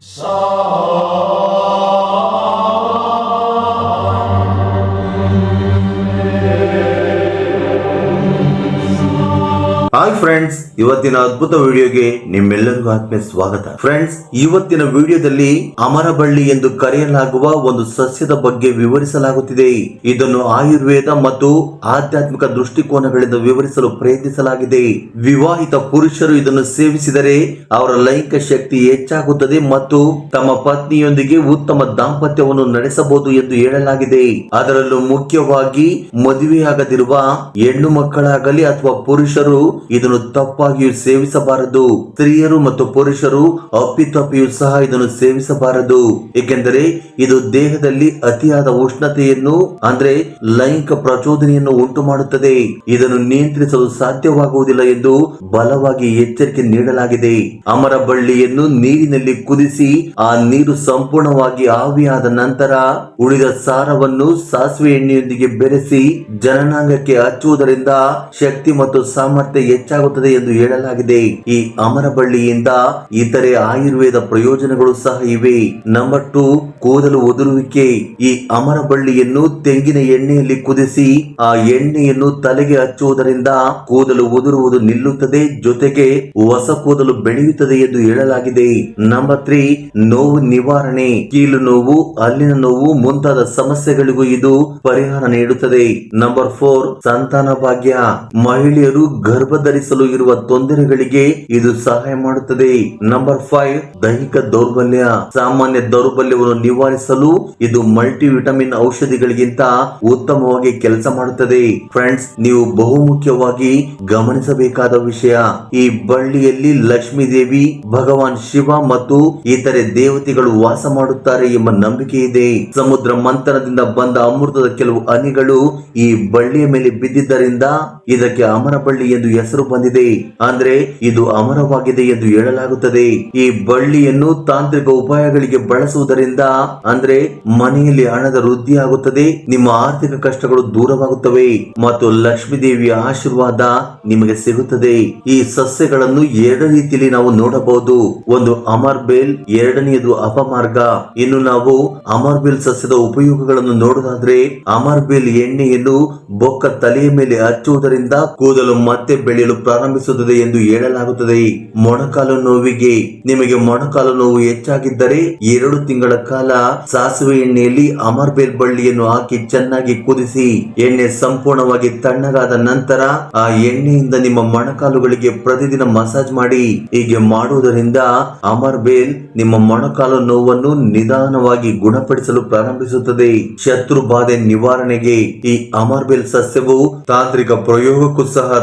Saw. Hi friends, ಇವತ್ತಿನ ಅದ್ಭುತ ವಿಡಿಯೋಗೆ ನಿಮ್ಮೆಲ್ಲರಿಗೂ ಆತ್ಮೀಯ ಸ್ವಾಗತ. ಫ್ರೆಂಡ್ಸ್, ಇವತ್ತಿನ ವಿಡಿಯೋದಲ್ಲಿ ಅಮರಬಳ್ಳಿ ಎಂದು ಕರೆಯಲಾಗುವ ಒಂದು ಸಸ್ಯದ ಬಗ್ಗೆ ವಿವರಿಸಲಾಗುತ್ತಿದೆ. ಇದನ್ನು ಆಯುರ್ವೇದ ಮತ್ತು ಆಧ್ಯಾತ್ಮಿಕ ದೃಷ್ಟಿಕೋನಗಳಿಂದ ವಿವರಿಸಲು ಪ್ರಯತ್ನಿಸಲಾಗಿದೆ. ವಿವಾಹಿತ ಪುರುಷರು ಇದನ್ನು ಸೇವಿಸಿದರೆ ಅವರ ಲೈಂಗಿಕ ಶಕ್ತಿ ಹೆಚ್ಚಾಗುತ್ತದೆ ಮತ್ತು ತಮ್ಮ ಪತ್ನಿಯೊಂದಿಗೆ ಉತ್ತಮ ದಾಂಪತ್ಯವನ್ನು ನಡೆಸಬಹುದು ಎಂದು ಹೇಳಲಾಗಿದೆ. ಅದರಲ್ಲೂ ಮುಖ್ಯವಾಗಿ ಮದುವೆಯಾಗದಿರುವ ಹೆಣ್ಣು ಮಕ್ಕಳಾಗಲಿ ಅಥವಾ ಪುರುಷರು ಇದನ್ನು ತಪ್ಪಾಗಿಯೂ ಸೇವಿಸಬಾರದು. ಸ್ತ್ರೀಯರು ಮತ್ತು ಪುರುಷರು ಅಪ್ಪಿತಪ್ಪಿಯೂ ಸಹ ಇದನ್ನು ಸೇವಿಸಬಾರದು. ಏಕೆಂದರೆ ಇದು ದೇಹದಲ್ಲಿ ಅತಿಯಾದ ಉಷ್ಣತೆಯನ್ನು, ಅಂದ್ರೆ ಲೈಂಗಿಕ ಪ್ರಚೋದನೆಯನ್ನು ಉಂಟು ಮಾಡುತ್ತದೆ ಇದನ್ನು ನಿಯಂತ್ರಿಸಲು ಸಾಧ್ಯವಾಗುವುದಿಲ್ಲ ಎಂದು ಬಲವಾಗಿ ಎಚ್ಚರಿಕೆ ನೀಡಲಾಗಿದೆ. ಅಮರ ಬಳ್ಳಿಯನ್ನು ನೀರಿನಲ್ಲಿ ಕುದಿಸಿ, ಆ ನೀರು ಸಂಪೂರ್ಣವಾಗಿ ಆವಿಯಾದ ನಂತರ ಉಳಿದ ಸಾರವನ್ನು ಸಾಸಿವೆ ಎಣ್ಣೆಯೊಂದಿಗೆ ಬೆರೆಸಿ, ಜನನಾಂಗಕ್ಕೆ ಹಚ್ಚುವುದರಿಂದ ಶಕ್ತಿ ಮತ್ತು ಸಾಮರ್ಥ್ಯ ಹೆಚ್ಚಾಗುತ್ತದೆ ಎಂದು ಹೇಳಲಾಗಿದೆ. ಈ ಅಮರ ಬಳ್ಳಿಯಿಂದ ಇತರೆ ಆಯುರ್ವೇದ ಪ್ರಯೋಜನಗಳು ಸಹ ಇವೆ. ನಂಬರ್ ಟು ಕೂದಲು ಉದುರುವಿಕೆ. ಈ ಅಮರ ಬಳ್ಳಿಯನ್ನು ತೆಂಗಿನ ಎಣ್ಣೆಯಲ್ಲಿ ಕುದಿಸಿ, ಆ ಎಣ್ಣೆಯನ್ನು ತಲೆಗೆ ಹಚ್ಚುವುದರಿಂದ ಕೂದಲು ಉದುರುವುದು ನಿಲ್ಲುತ್ತದೆ, ಜೊತೆಗೆ ಹೊಸ ಕೂದಲು ಬೆಳೆಯುತ್ತದೆ ಎಂದು ಹೇಳಲಾಗಿದೆ. ನಂಬರ್ ತ್ರೀ ನೋವು ನಿವಾರಣೆ. ಕೀಲು ನೋವು ಅಲ್ಲಿನ ನೋವು ಮುಂತಾದ ಸಮಸ್ಯೆಗಳಿಗೂ ಇದು ಪರಿಹಾರ ನೀಡುತ್ತದೆ. ನಂಬರ್ ಫೋರ್ ಸಂತಾನ ಭಾಗ್ಯ. ಮಹಿಳೆಯರು ಗರ್ಭ ಧರಿಸಲು ಇರುವ ತೊಂದರೆಗಳಿಗೆ ಇದು ಸಹಾಯ ಮಾಡುತ್ತದೆ. ನಂಬರ್ ಫೈವ್ ದೈಹಿಕ ದೌರ್ಬಲ್ಯ. ಸಾಮಾನ್ಯ ದೌರ್ಬಲ್ಯವನ್ನು ನಿವಾರಿಸಲು ಇದು ಮಲ್ಟಿ ವಿಟಮಿನ್ ಔಷಧಿಗಳಿಗಿಂತ ಉತ್ತಮವಾಗಿ ಕೆಲಸ ಮಾಡುತ್ತದೆ. ಫ್ರೆಂಡ್ಸ್ ನೀವು ಬಹುಮುಖ್ಯವಾಗಿ ಗಮನಿಸಬೇಕಾದ ವಿಷಯ, ಈ ಬಳ್ಳಿಯಲ್ಲಿ ಲಕ್ಷ್ಮೀ ದೇವಿ, ಭಗವಾನ್ ಶಿವ ಮತ್ತು ಇತರೆ ದೇವತೆಗಳು ವಾಸ ಮಾಡುತ್ತಾರೆ ಎಂಬ ನಂಬಿಕೆ ಇದೆ. ಸಮುದ್ರ ಮಂಥನದಿಂದ ಬಂದ ಅಮೃತದ ಕೆಲವು ಅನಿಗಳು ಈ ಬಳ್ಳಿಯ ಮೇಲೆ ಬಿದ್ದಿದ್ದರಿಂದ ಇದಕ್ಕೆ ಅಮರ ಬಳ್ಳಿ ಎಂದು ಹೆಸರು ಬಂದಿದೆ. ಅಂದ್ರೆ ಇದು ಅಮರವಾಗಿದೆ ಎಂದು ಹೇಳಲಾಗುತ್ತದೆ. ಈ ಬಳ್ಳಿಯನ್ನು ತಾಂತ್ರಿಕ ಉಪಾಯಗಳಿಗೆ ಬಳಸುವುದರಿಂದ, ಅಂದ್ರೆ ಮನೆಯಲ್ಲಿ ಹಣದ ವೃದ್ಧಿ ಆಗುತ್ತದೆ, ನಿಮ್ಮ ಆರ್ಥಿಕ ಕಷ್ಟಗಳು ದೂರವಾಗುತ್ತವೆ, ಮತ್ತು ಲಕ್ಷ್ಮೀ ದೇವಿಯ ಆಶೀರ್ವಾದ ನಿಮಗೆ ಸಿಗುತ್ತದೆ. ಈ ಸಸ್ಯಗಳನ್ನು ಎರಡು ರೀತಿಯಲ್ಲಿ ನಾವು ನೋಡಬಹುದು. ಒಂದು ಅಮರ್ ಬೇಲ್, ಎರಡನೆಯದು ಅಪಮಾರ್ಗ. ಇನ್ನು ನಾವು ಅಮರ್ ಬೇಲ್ ಸಸ್ಯದ ಉಪಯೋಗಗಳನ್ನು ನೋಡುವುದಾದ್ರೆ, ಅಮರ್ ಬೇಲ್ ಎಣ್ಣೆಯನ್ನು ಬೊಕ್ಕ ತಲೆಯ ಮೇಲೆ ಹಚ್ಚುವುದರಿಂದ ಕೂದಲು ಮತ್ತೆ ಬೆಳೆಯಲು ಪ್ರಾರಂಭಿಸುತ್ತದೆ ಎಂದು ಹೇಳಲಾಗುತ್ತದೆ. ಮೊಣಕಾಲು ನೋವಿಗೆ ನಿಮಗೆ ಮೊಣಕಾಲು ನೋವು ಹೆಚ್ಚಾಗಿದ್ದರೆ ಎರಡು ತಿಂಗಳ ಕಾಲ ಸಾಸಿವೆ ಎಣ್ಣೆಯಲ್ಲಿ ಅಮರ್ಬೇಲ್ ಬಳ್ಳಿಯನ್ನು ಹಾಕಿ ಚೆನ್ನಾಗಿ ಕುದಿಸಿ, ಎಣ್ಣೆ ಸಂಪೂರ್ಣವಾಗಿ ತಣ್ಣಗಾದ ನಂತರ ಆ ಎಣ್ಣೆಯಿಂದ ನಿಮ್ಮ ಮೊಣಕಾಲುಗಳಿಗೆ ಪ್ರತಿದಿನ ಮಸಾಜ್ ಮಾಡಿ. ಹೀಗೆ ಮಾಡುವುದರಿಂದ ಅಮರ್ಬೇಲ್ ನಿಮ್ಮ ಮೊಣಕಾಲು ನೋವನ್ನು ನಿಧಾನವಾಗಿ ಗುಣಪಡಿಸಲು ಪ್ರಾರಂಭಿಸುತ್ತದೆ. ಶತ್ರು ಬಾಧೆ ನಿವಾರಣೆಗೆ ಈ ಅಮರ್ಬೇಲ್ ಸಸ್ಯವು ತಾಂತ್ರಿಕ ಪ್ರಯೋಗಕ್ಕೂ ಸಹ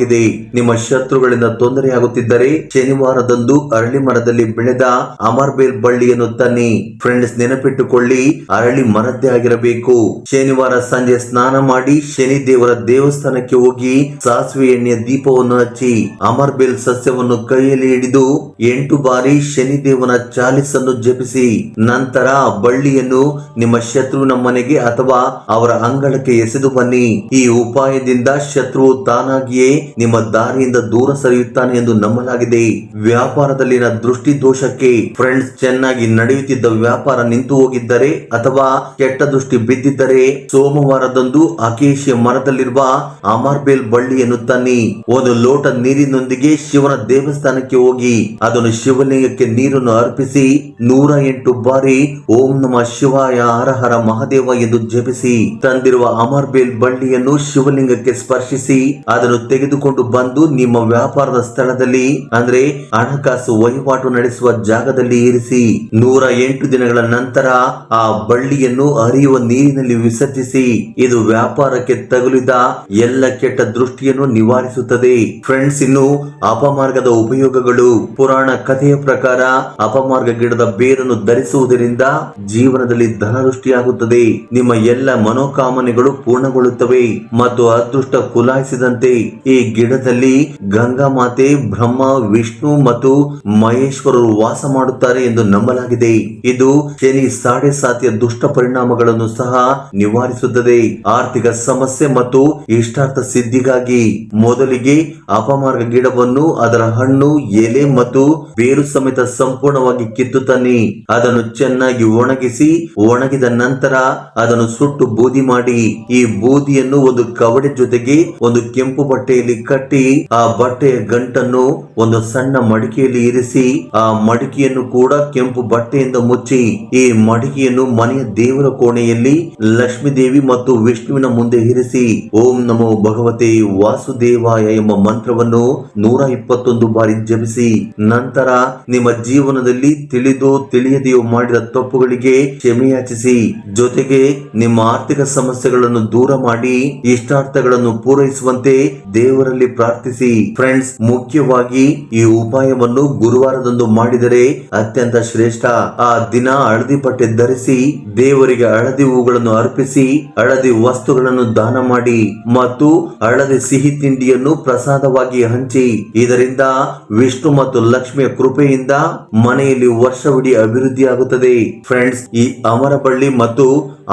ರಾಮಬಾಣವಾಗಿದೆ ನಿಮ್ಮ ಶತ್ರುಗಳಿಂದ ತೊಂದರೆಯಾಗುತ್ತಿದ್ದರೆ ಶನಿವಾರದಂದು ಅರಳಿ ಮರದಲ್ಲಿ ಬೆಳೆದ ಅಮರ್ಬೇಲ್ ಬಳ್ಳಿಯನ್ನು ತನ್ನಿ. ಫ್ರೆಂಡ್ಸ್, ನೆನಪಿಟ್ಟುಕೊಳ್ಳಿ, ಅರಳಿ ಮರದ್ದೇ ಆಗಿರಬೇಕು. ಶನಿವಾರ ಸಂಜೆ ಸ್ನಾನ ಮಾಡಿ ಶನಿ ದೇವರ ದೇವಸ್ಥಾನಕ್ಕೆ ಹೋಗಿ ಸಾಸಿವೆ ಎಣ್ಣೆಯ ದೀಪವನ್ನು ಹಚ್ಚಿ ಅಮರ್ಬೇಲ್ ಸಸ್ಯವನ್ನು ಕೈಯಲ್ಲಿ ಹಿಡಿದು ಎಂಟು ಬಾರಿ ಶನಿ ದೇವನ ಚಾಲಿಸನ್ನು ಜಪಿಸಿ. ನಂತರ ಬಳ್ಳಿಯನ್ನು ನಿಮ್ಮ ಶತ್ರುವಿನ ಮನೆಗೆ ಅಥವಾ ಅವರ ಅಂಗಳಕ್ಕೆ ಎಸೆದು ಬನ್ನಿ. ಈ ಉಪಾಯದಿಂದ ಶತ್ರು ತಾನಾಗಿಯೇ ನಿಮ್ಮ ದಾರಿಯಿಂದ ದೂರ ಸರಿಯುತ್ತಾನೆ ಎಂದು ನಂಬಲಾಗಿದೆ. ವ್ಯಾಪಾರದಲ್ಲಿನ ದೃಷ್ಟಿ ದೋಷಕ್ಕೆ ಫ್ರೆಂಡ್ಸ್ ಚೆನ್ನಾಗಿ ನಡೆಯುತ್ತಿದ್ದ ವ್ಯಾಪಾರ ನಿಂತು ಹೋಗಿದ್ದರೆ ಅಥವಾ ಕೆಟ್ಟ ದೃಷ್ಟಿ ಬಿದ್ದಿದ್ದರೆ ಸೋಮವಾರದಂದು ಅಕೇಶಿಯ ಮರದಲ್ಲಿರುವ ಅಮರ್ಬೇಲ್ ಬಳ್ಳಿಯನ್ನು ತನ್ನಿ ಒಂದು ಲೋಟ ನೀರಿನೊಂದಿಗೆ ಶಿವನ ದೇವಸ್ಥಾನಕ್ಕೆ ಹೋಗಿ, ಅದನ್ನು ಶಿವಲಿಂಗಕ್ಕೆ ನೀರನ್ನು ಅರ್ಪಿಸಿ, ನೂರ ಎಂಟು ಬಾರಿ ಓಂ ನಮ ಶಿವಾಯ ಹರ ಮಹಾದೇವ ಎಂದು ಜಪಿಸಿ, ತಂದಿರುವ ಅಮರ್ಬೇಲ್ ಬಳ್ಳಿಯನ್ನು ಶಿವಲಿಂಗಕ್ಕೆ ಸ್ಪರ್ಶಿಸಿ, ಅದನ್ನು ತೆಗೆದುಕೊಂಡು ಬಂದು ನಿಮ್ಮ ವ್ಯಾಪಾರದ ಸ್ಥಳದಲ್ಲಿ, ಅಂದ್ರೆ ಹಣಕಾಸು ವಹಿವಾಟು ನಡೆಸುವ ಜಾಗದಲ್ಲಿ ಇರಿಸಿ, ನೂರ ಎಂಟು ದಿನಗಳ ನಂತರ ಆ ಬಳ್ಳಿಯನ್ನು ಹರಿಯುವ ನೀರಿನಲ್ಲಿ ವಿಸರ್ಜಿಸಿ, ಇದು ವ್ಯಾಪಾರಕ್ಕೆ ತಗುಲಿದ ಎಲ್ಲ ಕೆಟ್ಟ ದೃಷ್ಟಿಯನ್ನು ನಿವಾರಿಸುತ್ತದೆ. ಫ್ರೆಂಡ್ಸ್ ಇನ್ನು ಅಪಮಾರ್ಗದ ಉಪಯೋಗಗಳು. ಪುರಾಣ ಕಥೆಯ ಪ್ರಕಾರ ಅಪಮಾರ್ಗ ಗಿಡದ ಬೇರನ್ನು ಧರಿಸುವುದರಿಂದ ಜೀವನದಲ್ಲಿ ಧನವೃಷ್ಟಿಯಾಗುತ್ತದೆ ನಿಮ್ಮ ಎಲ್ಲ ಮನೋಕಾಮನೆಗಳು ಪೂರ್ಣಗೊಳ್ಳುತ್ತವೆ ಮತ್ತು ಅದೃಷ್ಟ ಕುಲಾಯಿಸಿದಂತೆ ಈ ಗಿಡದಲ್ಲಿ ಗಂಗಾ ಮಾತೆ, ಬ್ರಹ್ಮ, ವಿಷ್ಣು ಮತ್ತು ಮಹೇಶ್ವರರು ವಾಸ ಮಾಡುತ್ತಾರೆ ಎಂದು ನಂಬಲಾಗಿದೆ. ಇದು ಶನಿ ಸಾಡೆ ಸಾತಿಯ ದುಷ್ಟ ಪರಿಣಾಮಗಳನ್ನು ಸಹ ನಿವಾರಿಸುತ್ತದೆ. ಆರ್ಥಿಕ ಸಮಸ್ಯೆ ಮತ್ತು ಇಷ್ಟಾರ್ಥ ಸಿದ್ಧಿಗಾಗಿ ಮೊದಲಿಗೆ ಅಪಮಾರ್ಗ ಗಿಡವನ್ನು, ಅದರ ಹಣ್ಣು, ಎಲೆ ಮತ್ತು ಬೇರು ಸಮೇತ ಸಂಪೂರ್ಣವಾಗಿ ಕಿತ್ತು ತನ್ನಿ. ಅದನ್ನು ಚೆನ್ನಾಗಿ ಒಣಗಿಸಿ, ಒಣಗಿದ ನಂತರ ಅದನ್ನು ಸುಟ್ಟು ಬೂದಿ ಮಾಡಿ. ಈ ಬೂದಿಯನ್ನು ಒಂದು ಕವಡೆ ಜೊತೆಗೆ ಒಂದು ಕೆಂಪು ಬಟ್ಟೆಯಲ್ಲಿ ಕಟ್ಟಿ ಆ ಬಟ್ಟೆಯ ಗಂಟನ್ನು ಒಂದು ಸಣ್ಣ ಮಡಿಕೆಯಲ್ಲಿ ಇರಿಸಿ, ಆ ಮಡಿಕೆಯನ್ನು ಕೂಡ ಕೆಂಪು ಬಟ್ಟೆಯಿಂದ ಮುಚ್ಚಿ, ಈ ಮಡಿಕೆಯನ್ನು ಮನೆಯ ದೇವರ ಕೋಣೆಯಲ್ಲಿ ಲಕ್ಷ್ಮೀ ದೇವಿ ಮತ್ತು ವಿಷ್ಣುವಿನ ಮುಂದೆ ಇರಿಸಿ, ಓಂ ನಮೋ ಭಗವತೆ ವಾಸುದೇವಾಯ ಎಂಬ ಮಂತ್ರವನ್ನು ನೂರ ಇಪ್ಪತ್ತೊಂದು ಬಾರಿ ಜಪಿಸಿ, ನಂತರ ನಿಮ್ಮ ಜೀವನದಲ್ಲಿ ತಿಳಿದು ತಿಳಿಯದೆಯೋ ಮಾಡಿದ ತಪ್ಪುಗಳಿಗೆ ಕ್ಷಮೆಯಾಚಿಸಿ, ಜೊತೆಗೆ ನಿಮ್ಮ ಆರ್ಥಿಕ ಸಮಸ್ಯೆಗಳನ್ನು ದೂರ ಮಾಡಿ, ಇಷ್ಟಾರ್ಥಗಳನ್ನು ಪೂರೈಸುವಂತೆ ದೇವರಲ್ಲಿ ಪ್ರಾರ್ಥಿಸಿ. ಫ್ರೆಂಡ್ಸ್ ಮುಖ್ಯವಾಗಿ ಈ ಉಪಾಯವನ್ನು ಗುರುವಾರದಂದು ಮಾಡಿದರೆ ಅತ್ಯಂತ ಶ್ರೇಷ್ಠ. ಆ ದಿನ ಹಳದಿ ಪಟ್ಟೆ ಧರಿಸಿ, ದೇವರಿಗೆ ಹಳದಿ ಹೂಗಳನ್ನು ಅರ್ಪಿಸಿ, ಹಳದಿ ವಸ್ತುಗಳನ್ನು ದಾನ ಮಾಡಿ ಮತ್ತು ಹಳದಿ ಸಿಹಿ ತಿಂಡಿಯನ್ನು ಪ್ರಸಾದವಾಗಿ ಹಂಚಿ. ಇದರಿಂದ ವಿಷ್ಣು ಮತ್ತು ಲಕ್ಷ್ಮಿಯ ಕೃಪೆಯಿಂದ ಮನೆಯಲ್ಲಿ ವರ್ಷವಿಡೀ ಅಭಿವೃದ್ಧಿಯಾಗುತ್ತದೆ. ಫ್ರೆಂಡ್ಸ್ ಈ ಅಮರಬಳ್ಳಿ ಮತ್ತು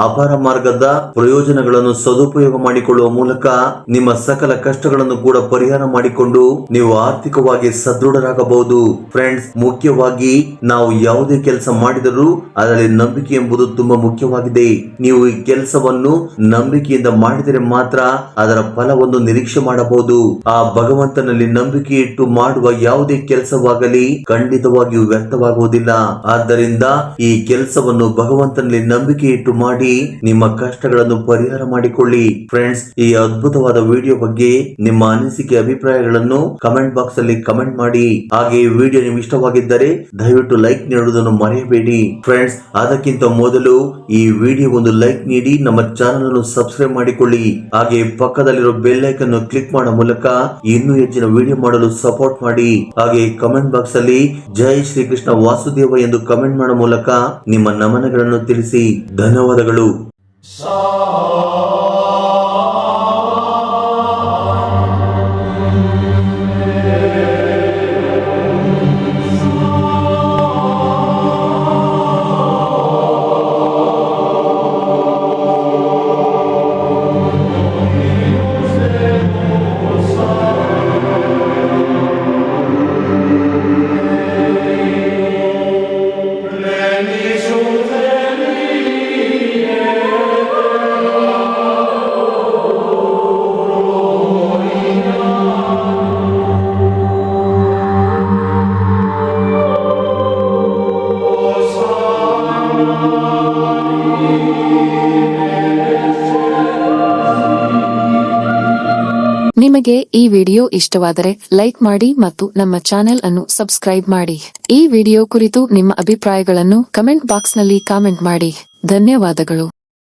ಅಪಾರ ಮಾರ್ಗದ ಪ್ರಯೋಜನಗಳನ್ನು ಸದುಪಯೋಗ ಮಾಡಿಕೊಳ್ಳುವ ಮೂಲಕ ನಿಮ್ಮ ಸಕಲ ಕಷ್ಟಗಳನ್ನು ಕೂಡ ಪರಿಹಾರ ಮಾಡಿಕೊಂಡು ನೀವು ಆರ್ಥಿಕವಾಗಿ ಸದೃಢರಾಗಬಹುದು. ಫ್ರೆಂಡ್ಸ್ ಮುಖ್ಯವಾಗಿ ನಾವು ಯಾವುದೇ ಕೆಲಸ ಮಾಡಿದರೂ ಅದರಲ್ಲಿ ನಂಬಿಕೆ ಎಂಬುದು ತುಂಬಾ ಮುಖ್ಯವಾಗಿದೆ. ನೀವು ಈ ಕೆಲಸವನ್ನು ನಂಬಿಕೆಯಿಂದ ಮಾಡಿದರೆ ಮಾತ್ರ ಅದರ ಫಲವನ್ನು ನಿರೀಕ್ಷೆ ಮಾಡಬಹುದು. ಆ ಭಗವಂತನಲ್ಲಿ ನಂಬಿಕೆ ಇಟ್ಟು ಮಾಡುವ ಯಾವುದೇ ಕೆಲಸವಾಗಲಿ ಖಂಡಿತವಾಗಿಯೂ ವ್ಯರ್ಥವಾಗುವುದಿಲ್ಲ. ಆದ್ದರಿಂದ ಈ ಕೆಲಸವನ್ನು ಭಗವಂತನಲ್ಲಿ ನಂಬಿಕೆ ಇಟ್ಟು ಮಾಡಿ ನಿಮ್ಮ ಕಷ್ಟಗಳನ್ನು ಪರಿಹಾರ ಮಾಡಿಕೊಳ್ಳಿ. ಫ್ರೆಂಡ್ಸ್ ಈ ಅದ್ಭುತವಾದ ವಿಡಿಯೋ ಬಗ್ಗೆ ನಿಮ್ಮ ಅನಿಸಿಕೆ ಅಭಿಪ್ರಾಯಗಳನ್ನು ಕಮೆಂಟ್ ಬಾಕ್ಸ್ ಅಲ್ಲಿ ಕಮೆಂಟ್ ಮಾಡಿ. ಹಾಗೆ ಈ ವಿಡಿಯೋ ನಿಮ್ಗೆ ಇಷ್ಟವಾಗಿದ್ದರೆ ದಯವಿಟ್ಟು ಲೈಕ್ ನೀಡುವುದನ್ನು ಮರೆಯಬೇಡಿ. ಫ್ರೆಂಡ್ಸ್ ಅದಕ್ಕಿಂತ ಮೊದಲು ಈ ವಿಡಿಯೋ ಒಂದು ಲೈಕ್ ನೀಡಿ, ನಮ್ಮ ಚಾನಲ್ ಅನ್ನು ಸಬ್ಸ್ಕ್ರೈಬ್ ಮಾಡಿಕೊಳ್ಳಿ. ಹಾಗೆ ಪಕ್ಕದಲ್ಲಿರೋ ಬೆಲ್ ಐಕನ್ ಕ್ಲಿಕ್ ಮಾಡೋ ಮೂಲಕ ಇನ್ನೂ ಹೆಚ್ಚಿನ ವಿಡಿಯೋ ಮಾಡಲು ಸಪೋರ್ಟ್ ಮಾಡಿ. ಹಾಗೆ ಕಮೆಂಟ್ ಬಾಕ್ಸ್ ಅಲ್ಲಿ ಜೈ ಶ್ರೀ ಕೃಷ್ಣ ವಾಸುದೇವ ಎಂದು ಕಮೆಂಟ್ ಮಾಡೋ ಮೂಲಕ ನಿಮ್ಮ ನಮನಗಳನ್ನು ತಿಳಿಸಿ. ಧನ್ಯವಾದಗಳು ನಿಮಗೆ ಈ ವಿಡಿಯೋ ಇಷ್ಟವಾದರೆ ಲೈಕ್ ಮಾಡಿ ಮತ್ತು ನಮ್ಮ ಚಾನೆಲ್ ಅನ್ನು ಸಬ್ಸ್ಕ್ರೈಬ್ ಮಾಡಿ. ಈ ವಿಡಿಯೋ ಕುರಿತು ನಿಮ್ಮ ಅಭಿಪ್ರಾಯಗಳನ್ನು ಕಮೆಂಟ್ ಬಾಕ್ಸ್ನಲ್ಲಿ ಕಾಮೆಂಟ್ ಮಾಡಿ. ಧನ್ಯವಾದಗಳು.